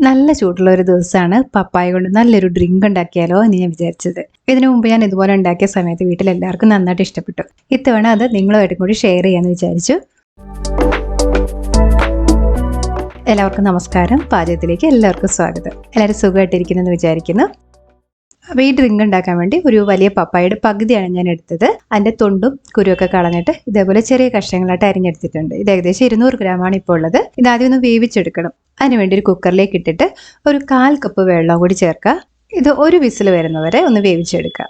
നല്ല ചൂടുള്ള ഒരു ദിവസമാണ് പപ്പായ കൊണ്ട് നല്ലൊരു ഡ്രിങ്ക് ഉണ്ടാക്കിയാലോ എന്ന് ഞാൻ വിചാരിച്ചത്. ഇതിനു മുമ്പ് ഞാൻ ഇതുപോലെ ഉണ്ടാക്കിയ സമയത്ത് വീട്ടിൽ എല്ലാവർക്കും നന്നായിട്ട് ഇഷ്ടപ്പെട്ടു. ഇത്തവണ അത് നിങ്ങളുമായിട്ടും കൂടി ഷെയർ ചെയ്യാമെന്ന് വിചാരിച്ചു. എല്ലാവർക്കും നമസ്കാരം. പാചകത്തിലേക്ക് എല്ലാവർക്കും സ്വാഗതം. എല്ലാവരും സുഖമായിട്ടിരിക്കുന്നെന്ന് വിചാരിക്കുന്നു. അപ്പോൾ ഈ ഡ്രിങ്ക് ഉണ്ടാക്കാൻ വേണ്ടി ഒരു വലിയ പപ്പായയുടെ പകുതിയാണ് ഞാൻ എടുത്തത്. അതിന്റെ തൊണ്ടും കുരുവൊക്കെ കളഞ്ഞിട്ട് ഇതേപോലെ ചെറിയ കഷ്ണങ്ങളായിട്ട് അരിഞ്ഞെടുത്തിട്ടുണ്ട്. ഇത് ഏകദേശം ഇരുന്നൂറ് ഗ്രാമാണ് ഇപ്പോൾ ഉള്ളത്. ഇത് ആദ്യം ഒന്ന് വേവിച്ചെടുക്കണം. അതിനുവേണ്ടി ഒരു കുക്കറിലേക്ക് ഇട്ടിട്ട് ഒരു കാൽ കപ്പ് വെള്ളം കൂടി ചേർക്കുക. ഇത് ഒരു വിസിൽ വരുന്നവരെ ഒന്ന് വേവിച്ചെടുക്കുക.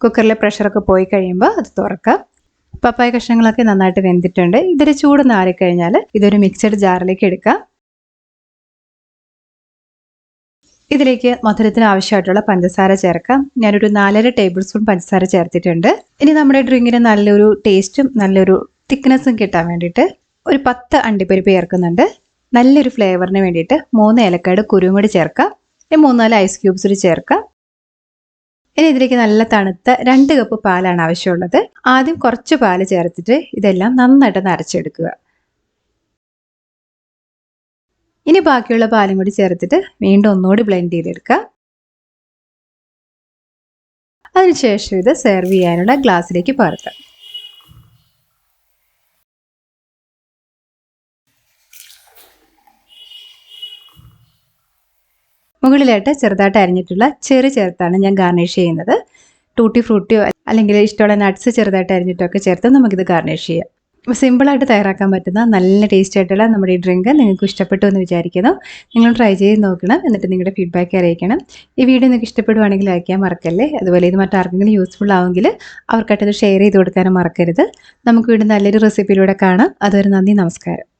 കുക്കറിലെ പ്രഷറൊക്കെ പോയി കഴിയുമ്പോൾ അത് തുറക്കാം പപ്പായ കഷ്ണങ്ങളൊക്കെ നന്നായിട്ട് വെന്തിട്ടുണ്ട്. ഇതൊരു ചൂട് നാറിക്കഴിഞ്ഞാൽ ഇതൊരു മിക്സഡ് ജാറിലേക്ക് എടുക്കാം ഇതിലേക്ക് മധുരത്തിന് ആവശ്യമായിട്ടുള്ള പഞ്ചസാര ചേർക്കാം. ഞാനൊരു നാലര ടേബിൾ സ്പൂൺ പഞ്ചസാര ചേർത്തിട്ടുണ്ട്. ഇനി നമ്മുടെ ഡ്രിങ്കിന് നല്ലൊരു ടേസ്റ്റും നല്ലൊരു തിക്നെസ്സും കിട്ടാൻ വേണ്ടിയിട്ട് ഒരു പത്ത് അണ്ടിപ്പരിപ്പ് ചേർക്കുന്നുണ്ട്. നല്ലൊരു ഫ്ലേവറിന് വേണ്ടിയിട്ട് മൂന്ന് ഏലക്കാട് കുരുമുടി ചേർക്കാം. ഇനി മൂന്നാൽ ഐസ് ക്യൂബ്സ് കൂടി ചേർക്കാം. ഇനി ഇതിലേക്ക് നല്ല തണുത്ത രണ്ട് കപ്പ് പാലാണ് ആവശ്യമുള്ളത്. ആദ്യം കുറച്ച് പാൽ ചേർത്തിട്ട് ഇതെല്ലാം നന്നായിട്ട് നരച്ചെടുക്കുക ഇനി ബാക്കിയുള്ള പാലും കൂടി ചേർത്തിട്ട് വീണ്ടും ഒന്നുകൂടി ബ്ലെൻഡ് ചെയ്തെടുക്കുക. അതിനുശേഷം ഇത് സെർവ് ചെയ്യാനുള്ള ഗ്ലാസ്സിലേക്ക് പകർത്താം മുകളിലായിട്ട് ചെറുതായിട്ട് അരിഞ്ഞിട്ടുള്ള ചെറു ചേർത്താണ് ഞാൻ ഗാർണിഷ് ചെയ്യുന്നത്. ടൂട്ടി ഫ്രൂട്ടിയോ അല്ലെങ്കിൽ ഇഷ്ടമുള്ള നട്ട്സ് ചെറുതായിട്ട് അരിഞ്ഞിട്ടൊക്കെ ചേർത്ത് നമുക്കിത് ഗാർണിഷ് ചെയ്യാം. സിമ്പിളായിട്ട് തയ്യാറാക്കാൻ പറ്റുന്ന നല്ല ടേസ്റ്റ് ആയിട്ടുള്ള നമ്മുടെ ഈ ഡ്രിങ്ക് നിങ്ങൾക്ക് ഇഷ്ടപ്പെട്ടു എന്ന് വിചാരിക്കുന്നു. നിങ്ങൾ ട്രൈ ചെയ്ത് നോക്കണം. എന്നിട്ട് നിങ്ങളുടെ ഫീഡ്ബാക്ക് അറിയിക്കണം. ഈ വീഡിയോ നിങ്ങൾക്ക് ഇഷ്ടപ്പെടുവാണെങ്കിൽ അയക്കാൻ മറക്കല്ലേ? അതുപോലെ ഇത് മറ്റാർക്കെങ്കിലും യൂസ്ഫുൾ ആവുമെങ്കിൽ അവർക്കായിട്ട് ഷെയർ ചെയ്ത് കൊടുക്കാനും മറക്കരുത്. നമുക്ക് വീണ്ടും നല്ലൊരു റെസിപ്പിയിലൂടെ കാണാം. അതുവരെ നന്ദി നമസ്കാരം.